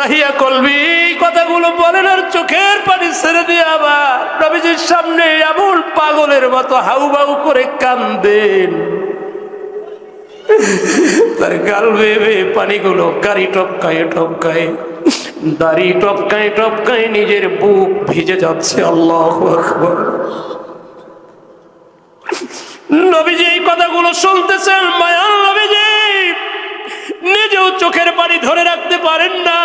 দাহিয়া কলবি, কথাগুলো বলেন আর চোখের পানি ছেড়ে দিয়ে আবার নবীজির সামনে এমন পাগলের মতো হাউ বাউ করে কান্দেন। তার গাল বেয়ে পানিগুলো গাড়ি টপকায় টপকায়, দাড়ি টপকায় টপকায় নিজের বুক ভিজে যাচ্ছে, আল্লাহ নবীজি এই কথাগুলো শুনতেছেন মায়াল নবীজি। নিজেও চোখের পানি ধরে রাখতে পারেন না।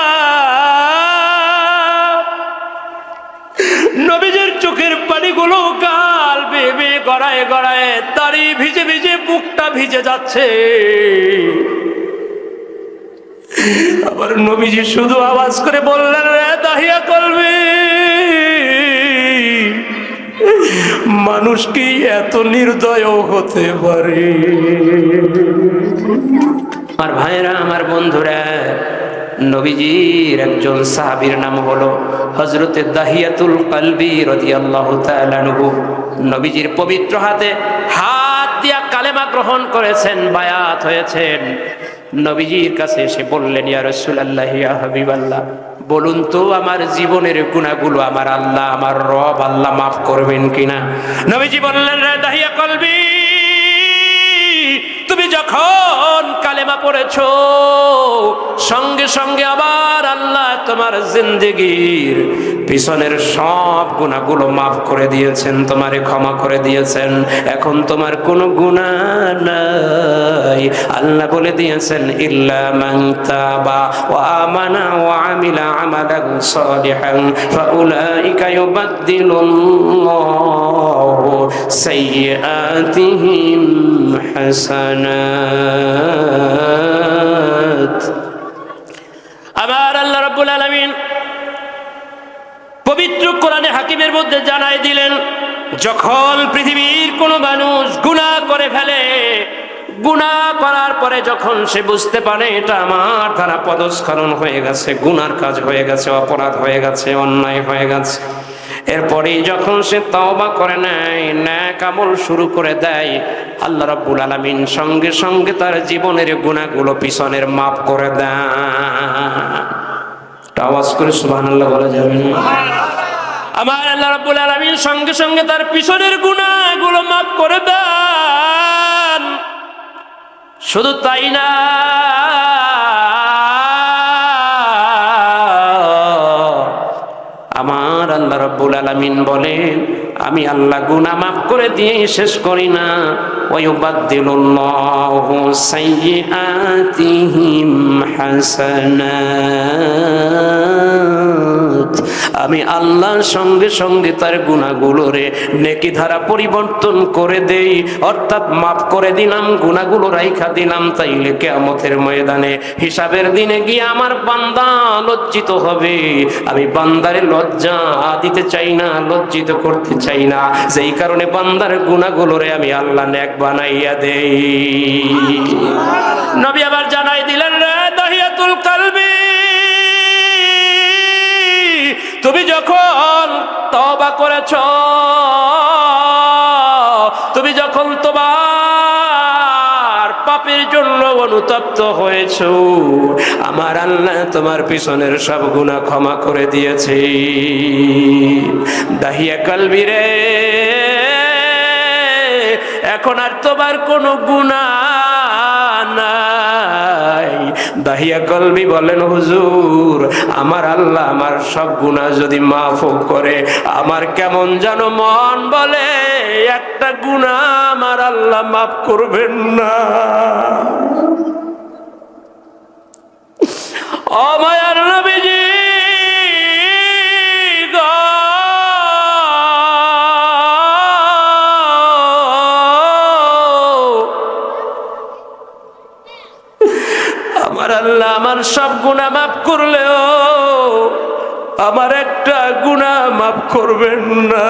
নবীজের চোখের পানিগুলো গাল বেয়ে বেয়ে গড়ায় গড়ায় দাড়ি ভিজে ভিজে বুকটা ভিজে যাচ্ছে। আবার নবীজি শুধু আওয়াজ করে বললেন রে দাহিয়া করবে মানুষ কি এত নির্দয় হতে পারে? আমার ভাইরা আমার বন্ধুরা, নবীজির একজন সাহাবীর নাম হলো হজরতে দাহিয়াতুল কালবি রাদিয়াল্লাহু তাআলা আনহু। নবীজির পবিত্র হাতে হাত দিয়া কালেমা গ্রহণ করেছেন, বায়াত হয়েছেন। নবীজির কাছে এসে বললেন, ইয়া রাসূলুল্লাহ, ইয়া হাবিবাল্লাহ, বলুন তো, আমার জীবনের গুণাগুলো আমার আল্লাহ, আমার রব আল্লাহ মাফ করবেন কিনা? নবীজি বললেন, রে দাহিয়া কলবি তুমি যখন কালেমা পড়েছ, সঙ্গে সঙ্গে আবার আল্লাহ তোমার জিন্দগির পিছনের সব গুণাগুলো মাফ করে দিয়েছেন, তোমারে ক্ষমা করে দিয়েছেন। এখন তোমার কোনো গুণা নাই। আল্লাহ বলে দিয়েছেন, ইল্লা সাইয়্যাতিহিম আবার আল্লাহ রাব্বুল আলামিন পবিত্র কোরআনে হাকিমের মধ্যে জানাই দিলেন, যখন পৃথিবীর কোনো মানুষ গুনাহ করে ফেলে, গুনাহ করার পরে যখন সে বুঝতে পারে এটা আমার দ্বারা পদস্খলন হয়ে গেছে, গুনার কাজ হয়ে গেছে, অপরাধ হয়ে গেছে, অন্যায় হয়ে গেছে এরপরেই যখন সে তওবা করে নেয়, ন্যাক আমল শুরু করে দেয়, আল্লাহ রাব্বুল আলামিন সঙ্গে সঙ্গে তার জীবনের গুণাগুলো পিছনের মাফ করে দেয় আওয়াজ করে সুবহানাল্লাহ বলা যাবে না? আমার আল্লাহ রাব্বুল আলামিন সঙ্গে সঙ্গে তার পিছনের গুনাহগুলো মাফ করে দেন। শুধু তাই না আমার আল্লাহ রব্বুল আলামিন বলেন, আমি আল্লাহ গুনা মাফ করে দিয়ে শেষ করি না। ওয়ায়ুবাদদিলুল্লাহু সাইয়্যাতিহিম হাসানাত আমি আল্লাহর সঙ্গে সঙ্গে তার গুণাগুলোরে নেকি ধারা পরিবর্তন করে দেই। অর্থাৎ মাফ করে দিলাম, গুণাগুলো রাইখা দিলাম, তাইলে কেয়ামতের ময়দানে হিসাবের দিনে গিয়ে আমার বান্দা লজ্জিত হবে। আমি বান্দারে লজ্জা দিতে চাই না, লজ্জিত করতে চাই না। সেই কারণে বান্দার গুণাগুলোরে আমি আল্লাহ নেক বানাইয়া দেই। নবী আবার জানাই দিলেন, রে দাহিয়াতুল তুমি যখন তবা করেছ, তুমি যখন তোমার পাপের জন্য অনুতপ্ত হয়েছ, আমার আল্লাহ তোমার পিছনের সব গুণা ক্ষমা করে দিয়েছে। দাহিয়া কালবি রে, এখন আর তোমার কোনো গুণা নাই। দাহিয়া কলবি বলেন, হুজুর, আমার আল্লাহ আমার সব গুণা যদি মাফ করে, আমার কেমন যেন মন বলে, একটা গুণা আমার আল্লাহ মাফ করবেন না। গুণা মাফ করলেও আমার একটা গুণা মাফ করবেন না।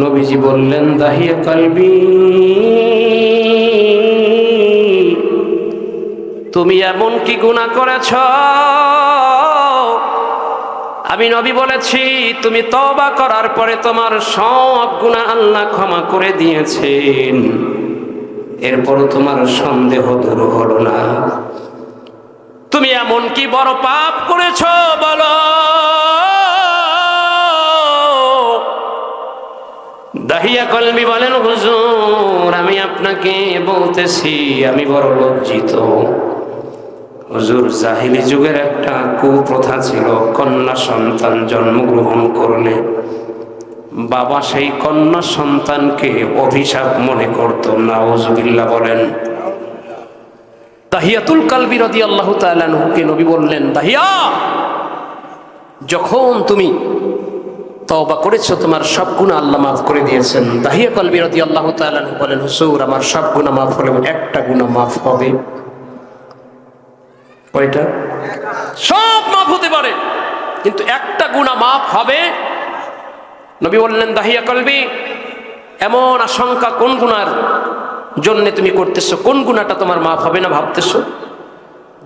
নবীজি বললেন, দাহিয়া কালবি, তুমি এমন কি গুণা করেছ? আমি নবী বলেছি, তুমি তবা করার পরে তোমার সব গুণা আল্লাহ ক্ষমা করে দিয়েছেন। এরপরও তোমার সন্দেহ দূর হলো না। তুমি এমন কি বড় পাপ করেছ, বলো? দাহিয়া কলমি বলেন, হুজুর, আমি আপনাকে বলতেছি, আমি বড় লজ্জিত। হুজুর, জাহিলি যুগের একটা কুপ্রথা ছিল, কন্যা সন্তান জন্মগ্রহণ করলে। বাবা সেই কন্যা সন্তানকে অভিশাপ মনে করত নাওজুবিল্লা বলেন। তাহিয়াতুল কালবি রদি আল্লাহ তালুকে নবী বললেন, তাহিয়া, যখন তুমি তওবা করেছ, তোমার সব গুণা আল্লাহ মাফ করে দিয়েছেন। দাহিয়া কলবি রদি আল্লাহ তালু বলেন হুসুর আমার সব গুণা মাফ হলে একটা গুণা মাফ হবে। কয়টা? সব মাফ হতে পারে, কিন্তু একটা গুণা মাফ হবে নবী বললেন, দাহিয়া কলবি, এমন আশঙ্কা কোন গুণার জন্য তুমি করতেছো? কোন গুণাটা তোমার মাফ হবে না ভাবতেছো?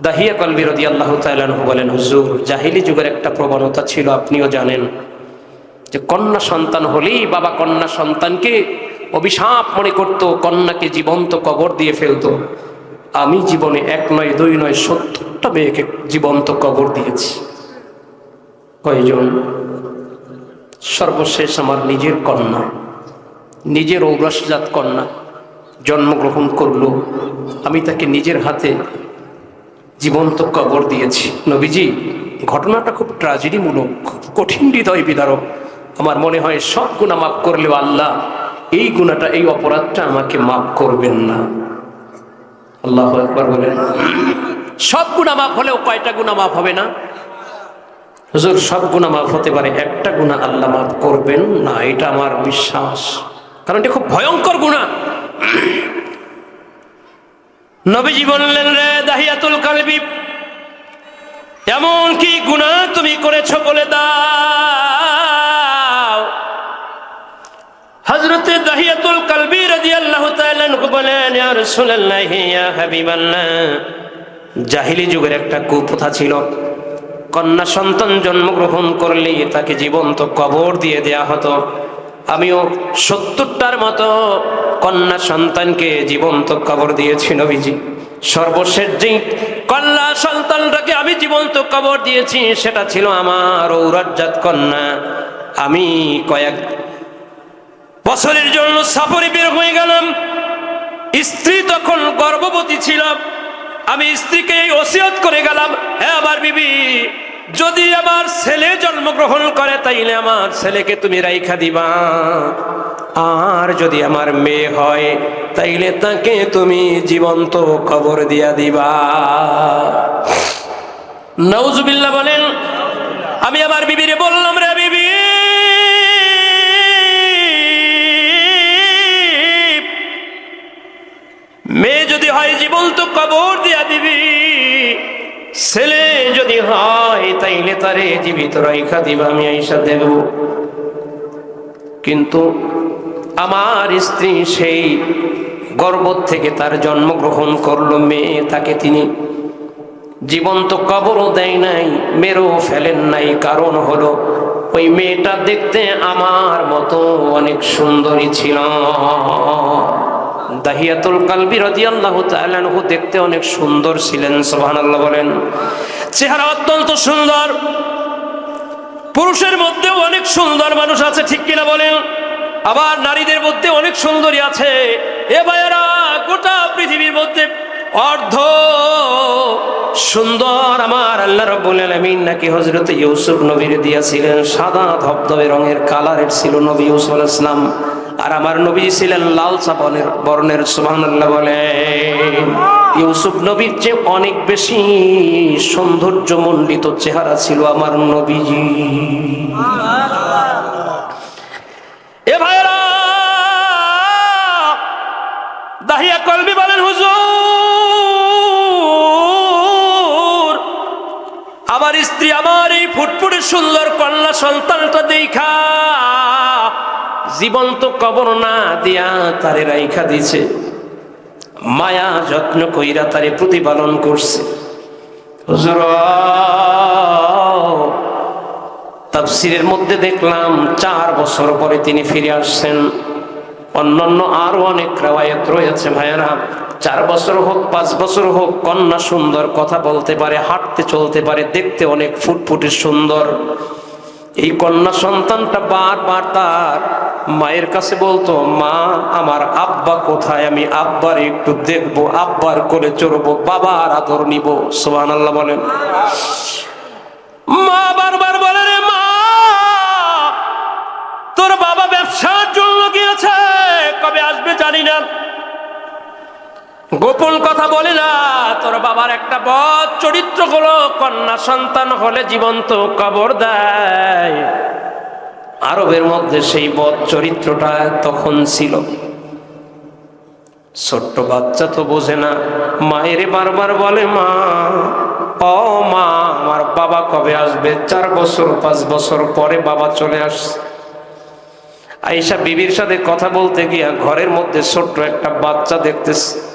দাহিয়া কলবি রদি আল্লাহ তালু বলেন, হুজুর, জাহিলি যুগের একটা প্রবণতা ছিল, আপনিও জানেন যে কন্যা সন্তান হলেই বাবা কন্যা সন্তানকে অভিশাপ মনে করত, কন্যাকে জীবন্ত কবর দিয়ে ফেলতো। আমি জীবনে এক নয়, দুই নয়, সত্তরটা মেয়েকে জীবন্ত কবর দিয়েছি। কয়জন? সর্বশেষ আমার নিজের কন্যা, নিজের ঔরসজাত কন্যা জন্মগ্রহণ করল। আমি তাকে নিজের হাতে জীবন্ত কবর দিয়েছি। নবীজি, ঘটনাটা খুব ট্রাজেডিমূলক কঠিন হৃদয় বিদারক। আমার মনে হয় সব গুণা মাফ করলেও আল্লাহ এই গুণাটা এই অপরাধটা আমাকে মাফ করবেন না। আল্লাহ একবার বলেন। সব গুণা মাফ হলেও কয়টা গুণা মাফ হবে না? হুজুর, সব গুণা মাফ হতে পারে, একটা গুণা আল্লাহ মাফ করবেন না, এটা আমার বিশ্বাস। কারণ এটা খুব ভয়ঙ্কর গুণা নবীজি বললেন, রে দাহিয়াতুল কালবি, এমন কি গুণা তুমি করেছ বলে দাও? হজরতে দাহিয়াতুল কালবি তাআলা আনহু বলেন রাসূলুল্লাহ, ইয়া হাবিবাল্লাহ। জাহিলি যুগের একটা কুপ্রথা ছিল। কন্যা সন্তান জন্মগ্রহণ করলে তাকে জীবন্ত কবর দিয়ে দেয়া হতো। আমিও সত্তরটার মতো কন্যা সন্তানকে জীবন্ত কবর দিয়েছি নবীজি। সর্বশেষ যে কন্যা সন্তানটাকে আমি জীবন্ত কবর দিয়েছি, সেটা ছিল আমার ঔরজাত কন্যা। আমি কয়েক বছরের জন্য সফরে বের হয়ে গেলাম। স্ত্রী তখন গর্ভবতী ছিল। আমি স্ত্রীকে ওসিয়ত করে গেলাম হ্যাঁ আমার বিবি যদি আমার ছেলে জন্মগ্রহণ করে, তাইলে আমার ছেলেকে তুমি রাইখা দিবা। আর যদি আমার মেয়ে হয়, তাইলে তাকে তুমি জীবন্ত খবর দিয়া দিবা। নৌজুবিল্লা বলেন, আমি আমার বিবিরে বললাম রে বিবি, মেয়ে যদি হয় জীবন্ত কবর দিয়া দিবি ছেলে যদি হয়, তাইলে তারে জীবিত রাইখা দিবা, আমি আইসা দেব কিন্তু আমার স্ত্রী সেই গর্ভ থেকে তার জন্মগ্রহণ করল, মেয়ে তাকে তিনি জীবন্ত কবরও দেয় নাই মেরো ফেলেন নাই। কারণ হলো, ওই মেয়েটা দেখতে আমার মতো অনেক সুন্দরী ছিল। দাহিয়াতুল কালবি রাদিয়াল্লাহু তাআলা আনহু দেখতে অনেক সুন্দর ছিলেন, সুবহানাল্লাহ বলেন। চেহারা অত্যন্ত সুন্দর। পুরুষের মধ্যেও অনেক সুন্দর মানুষ আছে, ঠিক কিনা বলেন? আবার নারীদের মধ্যে অনেক সুন্দরী আছে। এ ভাইয়েরা, গোটা পৃথিবীর মধ্যে অর্ধ সুন্দর আমার আল্লাহ রাব্বুল আলামিন নাকি হযরত ইউসুফ নবীর দিয়েছিলেন সাদা ধবধবে রঙের কালারের ছিল নবী ইউসুফ আলাইহিস সালাম। আর আমার নবী ছিলেন লাল চাপনের বর্ণের, সুবহানাল্লাহ বলে। ইউসুফ নবীর চেয়ে অনেক বেশি সৌন্দর্য মণ্ডিত চেহারা ছিল আমার নবীজি। এ দাহিয়া কলবি আমার স্ত্রী আমার এই ফুটফুটে সুন্দর কন্যা সন্তানটা দেখা। জীবন্ত কবর না দিয়া তারে রাইখা দিছে। মায়া যত্ন কইরা তারে প্রতিপালন করছে। হুজুর, তাফসিরের মধ্যে দেখলাম চার বছর পরে তিনি ফিরে আসছেন। অন্যান্য আরও অনেক রেওয়ায়ত রয়েছে ভাইয়েরা। চার বছর হোক, পাঁচ বছর হোক, কন্যা সুন্দর কথা বলতে পারে, হাঁটতে চলতে পারে, দেখতে অনেক ফুটফুটে সুন্দর। এই কন্যা সন্তানটা বারবার তার মায়ের কাছে বলতো, মা, আমার আব্বা কোথায়? আমি আব্বার একটু দেখব, আব্বার করে চড়বো, বাবার আদর নিব। সোহান আল্লাহ বলেন। মা বারবার বলে রে, মা, তোর বাবা ব্যবসার জন্য গিয়েছে, কবে আসবে জানি না। গোপন কথা বলে না, তোর বাবার একটা বদ চরিত্র হলো, কন্যা সন্তান হলে জীবন্ত কবর দেয়। আরবের মধ্যে সেই বদ চরিত্রটা তখন ছিল। ছোট্ট বাচ্চা তো বোঝে না, মায়ের বারবার বলে, মা, ও মা, আমার বাবা কবে আসবে? চার বছর, পাঁচ বছর পরে বাবা চলে আসছে। আইসা বিবির সাথে কথা বলতে গিয়া ঘরের মধ্যে ছোট্ট একটা বাচ্চা দেখতেছে।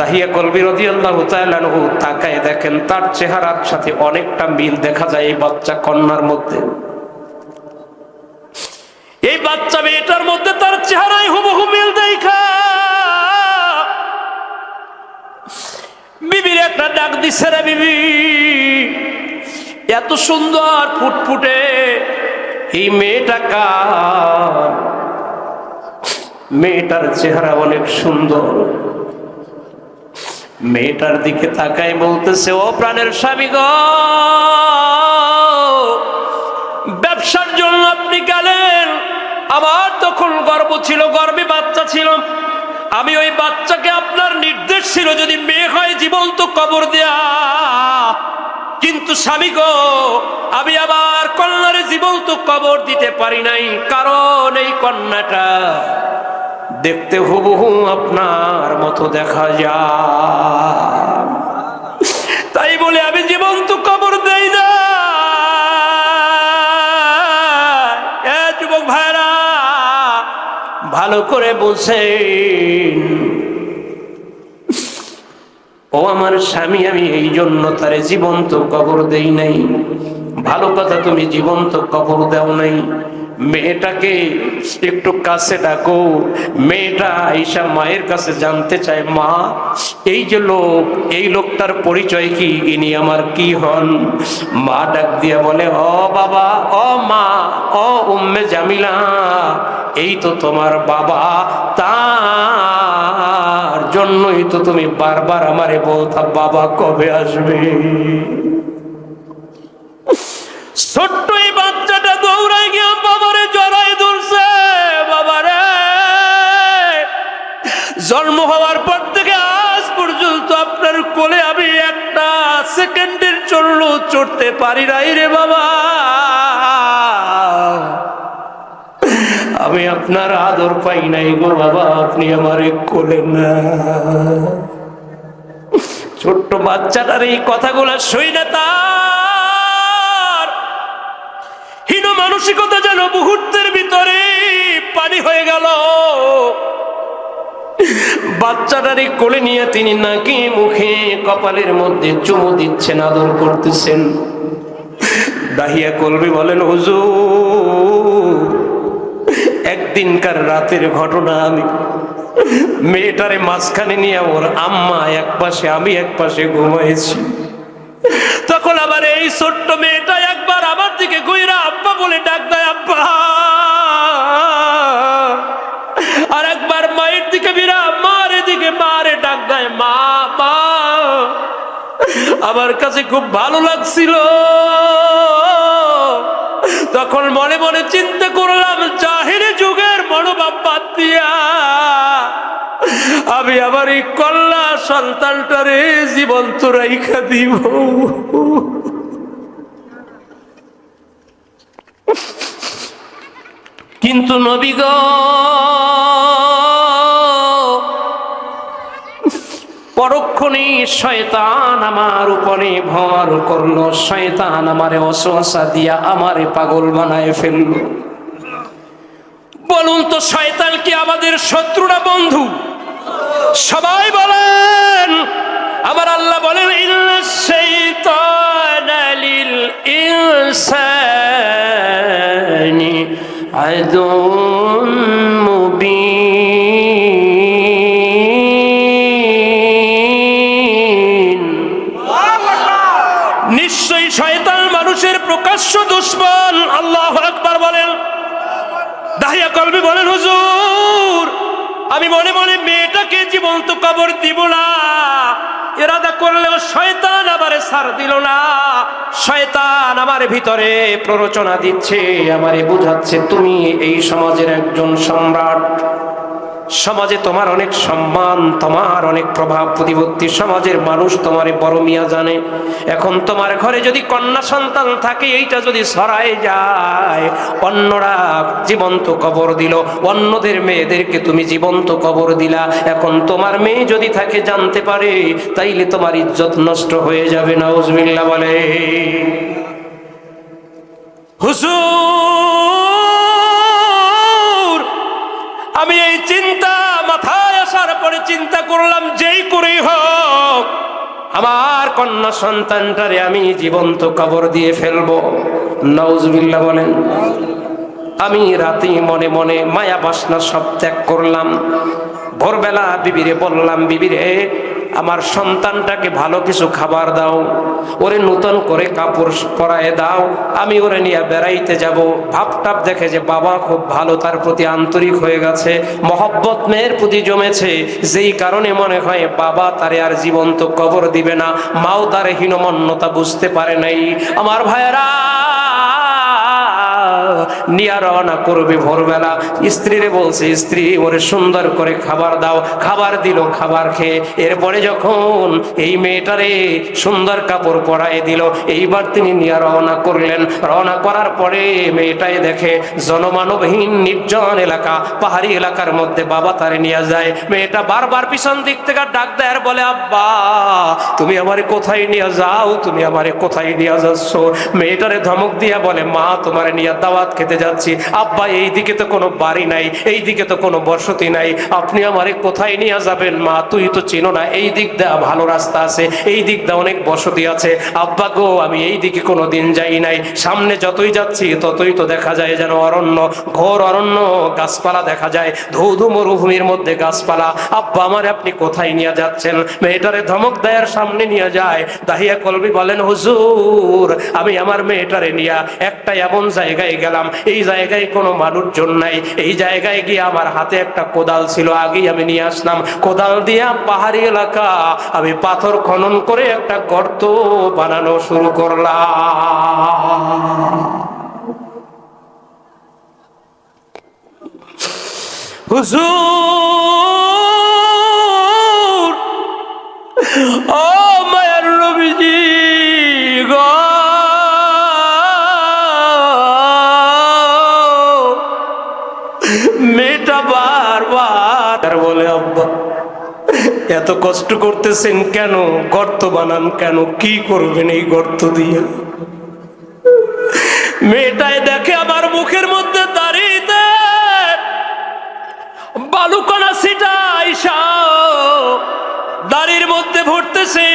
দাহিয়া কলবি রদিয়াল্লাহু তাআলা আনহু তাকায় দেখেন, তার চেহারার সাথে অনেকটা মিল দেখা যায় এই বাচ্চা কন্যার মধ্যে। এই বাচ্চা মেয়েটার মধ্যে তার চেহারায় হুবহু মিল দেখা। বিবির একটা ডাক দিচ্ছে রে বিবি, এত সুন্দর ফুটফুটে এই মেয়েটা কার? মেয়েটার চেহারা অনেক সুন্দর। মেয়েটার দিকে তাকাই বলতেছে, ও প্রাণের স্বামী গো, ব্যবসার জন্য আপনি গেলেন। আমার তখন গর্ব ছিল, গর্বে বাচ্চা ছিল। আমি ওই বাচ্চাকে আপনার নির্দেশ ছিল, যদি মেয়ে হয় জীবন্ত কবর দেয়া। কিন্তু স্বামী গো, আমি আবার কন্যারে জীবন্ত কবর দিতে পারি নাই, কারণ এই কন্যাটা দেখতে হুবহু আপনার মতো দেখা যায়। তাই বলে আমি জীবন্ত কবর দেই না। যুবক ভাইরা, ভালো করে বুঝেন। ও আমার স্বামী, আমি এই জন্য তারে জীবন্ত কবর দেই নাই। ভালো কথা তুমি জীবন্ত কবর দেও নাই। মেয়েটাকে একটু কাছে ডাকো। মেয়েটা আইসা মায়ের কাছে জানতে চায়, মা, এই যে লোক, এই লোকটার পরিচয় কি? ইনি আমার কি হন? মা ডাক দিয়া বলে, ও বাবা, ও মা, ও উম্মে জামিলা, এই তো তোমার বাবা। তার জন্যই তো তুমি বারবার আমারে বলতা, বাবা কবে আসবে? ছোট্ট জন্ম হওয়ার পর থেকে আজ পর্যন্ত আপনার কোলে আমি একটা সেকেন্ডের চলল চড়তে পারি নাই রে বাবা। আমি আপনার আদর পাই নাই গো বাবা, আপনি আমার কোলে না। ছোট্ট বাচ্চাটার এই কথাগুলো সই না তার। হীন মানসিকতা যেন মুহূর্তের ভিতরে পানি হয়ে গেল। বাচ্চাটারে কোলে নিয়ে তিনি নাকি মুখে কপালের মধ্যে চুমু দিচ্ছেন, আদর করতেছেন। দাহিয়া কলবি বলেন, হুজুর একদিনকার রাতের ঘটনা আমি। মেয়েটারে মাঝখানে নিয়ে ওর আম্মা এক পাশে, আমি এক পাশে ঘুমাইছি। তখন আবার এই ছোট্ট মেয়েটা একবার আমার দিকে গুইরা আব্বা বলে ডাক দেয়, আব্বা! ডাক দেয়, মা মা, আমার কাছে খুব ভালো লাগছিল। তখন মনে মনে চিন্তা করলাম চাহিরে যুগের মনোভাব বাদ দিয়া আমি আমার এই কল্লা সন্তানটারে জীবন্ত রাইখা দিব। কিন্তু নবীগ পরক্ষণে শয়তান আমার উপরে ভর করল। শয়তান আমারে অশোষা দিয়া আমারে পাগল বানায় ফেলল। বলুন তো, শয়তান কি আমাদের শত্রুরা বন্ধু? সবাই বলেন। আবার আল্লাহ বলেন ইনসানি আদম মুবিন। দুশ্মন, আল্লাহ আকবার বলেন। দাহিয়া কলবি বলেন, হুজুর, আমি মনে মনে মেয়েটাকে জীবন্ত কবর দিব না। এরাদা করলেও শয়তান আমারে সার দিল না। শয়তান আমার ভিতরে প্ররোচনা দিচ্ছে, আমারে বুঝাচ্ছে, তুমি এই সমাজের একজন সম্রাট। সমাজে তোমার অনেক সম্মান, তোমার অনেক প্রভাব প্রতিপত্তি, সমাজের মানুষ তোমারে বড় মিয়া জানে। এখন তোমার ঘরে যদি কন্যা সন্তান থাকে, এইটা যদি সরায় যায়, অন্যরা জীবন্ত কবর দিল, অন্যদের মেয়েদেরকে তুমি জীবন্ত কবর দিলা। এখন তোমার মেয়ে যদি থাকে, জানতে পারে, তাইলে তোমার ইজ্জত নষ্ট হয়ে যাবে না বলে। হুজুর! আমি এই চিন্তা মাথায় আসার পরে চিন্তা করলাম, যেই করেই হোক, আমার কন্যা সন্তানটারে আমি জীবন্ত কবর দিয়ে ফেলব। নওজবিল্লা বলেন, আমি রাতে মনে মনে মায়া বাসনা সব ত্যাগ করলাম। ভোরবেলা বিবিরে বললাম, বিবিরে আমার সন্তানটাকে ভালো কিছু খাবার দাও, ওরে নূতন করে কাপড় পরায় দাও, আমি ওরে নিয়ে বেড়াইতে যাব। ভাবটাপ দেখে যে বাবা খুব ভালো, তার প্রতি আন্তরিক হয়ে গেছে, মহব্বত মেয়ের প্রতি জমেছে। যেই কারণে মনে হয় বাবা তারে আর জীবন্ত কবর দিবে না, মাও তার হীনমন্যতা বুঝতে পারে নাই। আমার ভাইয়েরা! নিয়া রওনা করবে ভোরবেলা। স্ত্রীরে বলছে, স্ত্রী, ওরে সুন্দর করে খাবার দাও। খাবার দিল, খাবার খেয়ে এরপরে যখন এই মেয়েটারে সুন্দর কাপড় পরায় দিল, এইবার তিনি নিয়া রওনা করলেন। রওনা করার পরে মেয়েটাই দেখে, জনমানবহীন নির্জন এলাকা, পাহাড়ি এলাকার মধ্যে বাবা তারে নিয়ে যায়। মেয়েটা বারবার পিছন দিক থেকে ডাক দেয় আর বলে, আব্বা, তুমি আমারে কোথায় নিয়ে যাও? তুমি আমারে কোথায় নিয়ে যাচ্ছ? মেয়েটারে ধমক দিয়া বলে, মা, তোমারে নিয়ে দাওয়াত খেতে যাচ্ছি। আব্বা এই দিকে তো কোনো বাড়ি নাই এই দিকে তো কোনো বসতি নাই। আপনি আমারে কোথায় নিয়ে যাবেন মা? তুই তো চিনো না, এই দিক দা ভালো রাস্তা আছে, এই দিক দা অনেক বসতি আছে। আব্বা গো, আমি এই দিকে কোনো দিন যাই নাই। সামনে যতই যাচ্ছি, ততই তো দেখা যায় যেন অরণ্য, ঘোর অরণ্য গাছপালা দেখা যায় ধু ধু মরুভূমির মধ্যে গাছপালা। আব্বা, আমার আপনি কোথায় নিয়ে যাচ্ছেন? মেয়েটারে ধমক দেয়ার সামনে নিয়ে যায়। দাহিয়া কলবি বলেন, হুজুর, আমি আমার মেয়েটারে নিয়ে একটা এমন জায়গায় গেলাম। এই জায়গায় কোনো মানুষজন নাই। এই জায়গায় গিয়ে আমার হাতে একটা কোদাল ছিল, আগেই আমি নিয়ে আসলাম। কোদাল দিয়া পাহাড়ি এলাকা। আমি পাথর খনন করে একটা গর্ত বানানো শুরু করলাম। হুজুর! ও এত কষ্ট করতেছেন কেন? গর্ত বানান কেন? কি করবেন এই গর্ত দিয়ে? মেয়েটাই দেখে আমার মুখের মধ্যে দাঁড়িয়ে বালুকণা সিটা আইসা দাড়ির মধ্যে ভরতেছে।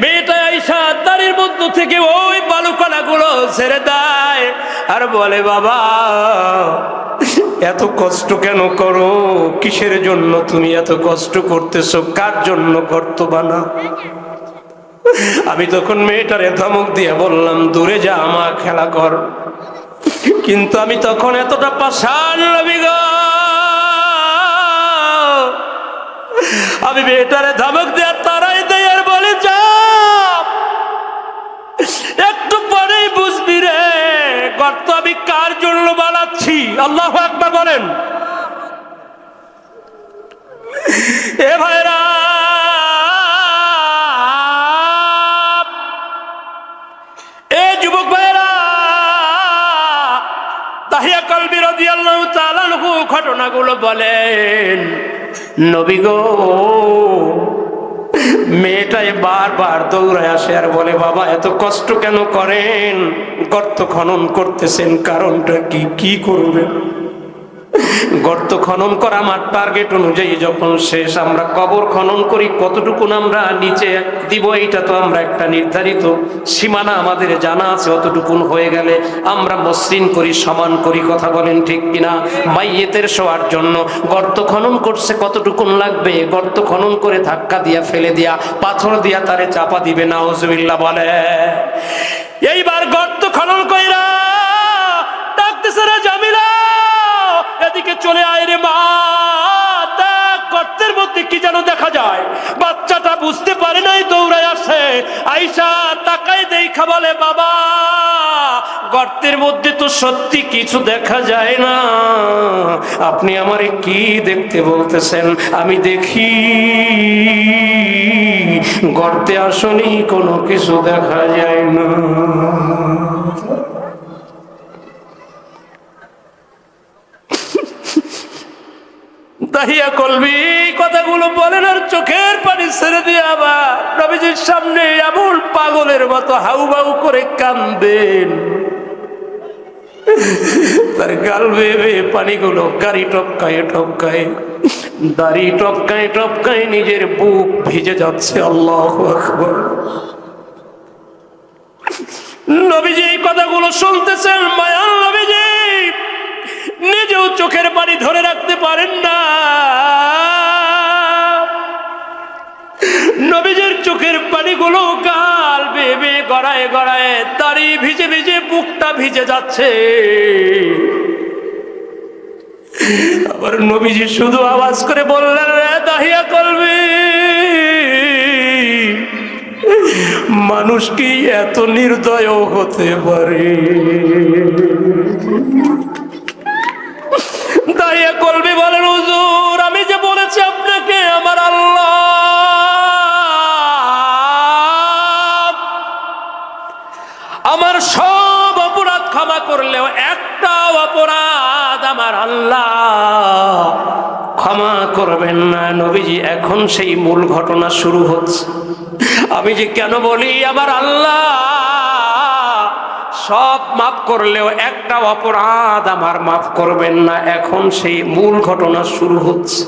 মেয়েটা আইসা দাড়ির মধ্য থেকে ওই ছেড়ে দেয়। আর বলে, বাবা, এত কষ্ট কেন করো? কিসের জন্য তুমি এত কষ্ট করতেছো? কার জন্য করতো বানা আমি তখন মেয়েটারে ধমক দিয়ে বললাম, দূরে যা আমা খেলা কর। কিন্তু আমি তখন এতটা পাশান আমি মেয়েটারে ধমক দিয়ে তারাই দেয় বলে যা রে গর্ত আমি কার জন্য বানাচ্ছি? আল্লাহ একবার বলেন। এ ভাইরা, এ যুবক ভাইরা ঘটনাগুলো বলেন। নবী গো মেয়েটাই বারবার দৌড়ায় আসে আর বলে, বাবা, এত কষ্ট কেন করেন? গর্ত খনন করতেছেন, কারণটা কি? কি করবেন? গর্ত খনন করা আমার টার্গেট অনুযায়ী যখন শেষ আমরা কবর খনন করি কতটুকুন আমরা নিচে দিব, এইটা তো আমরা একটা নির্ধারিত সীমানা আমাদের জানা আছে অতটুকুন হয়ে গেলে আমরা মসৃণ করি, সমান করি, কথা বলেন ঠিক কিনা? মাইয়েতের শোয়ার জন্য গর্ত খনন করছে কতটুকুন লাগবে? গর্ত খনন করে ধাক্কা দিয়া, ফেলে দিয়া, পাথর দিয়া তারে চাপা দিবে না ওজবিল্লা বলে। এইবার গর্ত খনন কইরা চলে আয় রে মা। গর্তের মধ্যে কি যেন দেখা যায়। বাচ্চাটা বুঝতে পারে নাই, দৌড়ায় আসে। আইসা তাকাই দেখা বলে, বাবা, গর্তের মধ্যে তো সত্যি কিছু দেখা যায় না। আপনি আমারে কি দেখতে বলতেছেন? আমি দেখি। গর্তে আসনি কোনো কিছু দেখা যায় না। তাহিয়া কলবি, কথাগুলো বলেন আর চোখের পানি ছেড়ে দিয়ে আবার নবীজির সামনে এমন পাগলের মতো হাউ বাউ করে কান্দেন। তার গাল বেয়ে পানিগুলো গাড়ি টপকায় টপকায়, দাড়ি টপকায় টপকায় নিজের বুক ভিজে যাচ্ছে, আল্লাহ নবীজি এই কথাগুলো শুনতেছেন মায়াল নিজেও চোখের পানি ধরে রাখতে পারেন না। নবীজের চোখের পানিগুলো কাল বেবে গড়ায় গড়ায় দাড়ি ভিজে ভিজে বুকটা ভিজে যাচ্ছে। আবার নবীজি শুধু আওয়াজ করে বললেন দাহিয়া কলবি, মানুষ কি এত নির্দয় হতে পারে? বলেন, হুজুর, আমি যে বলেছি আপনাকে, আমার আল্লাহ। আমার সব অপরাধ ক্ষমা করলেও একটা অপরাধ আমার আল্লাহ ক্ষমা করবেন না। নবীজি, এখন সেই মূল ঘটনা শুরু হচ্ছে। আমি যে কেন বলি, আমার আল্লাহ সব মাফ করলেও একটা অপরাধ আমার মাফ করবেন না। এখন সেই মূল ঘটনা শুরু হচ্ছে।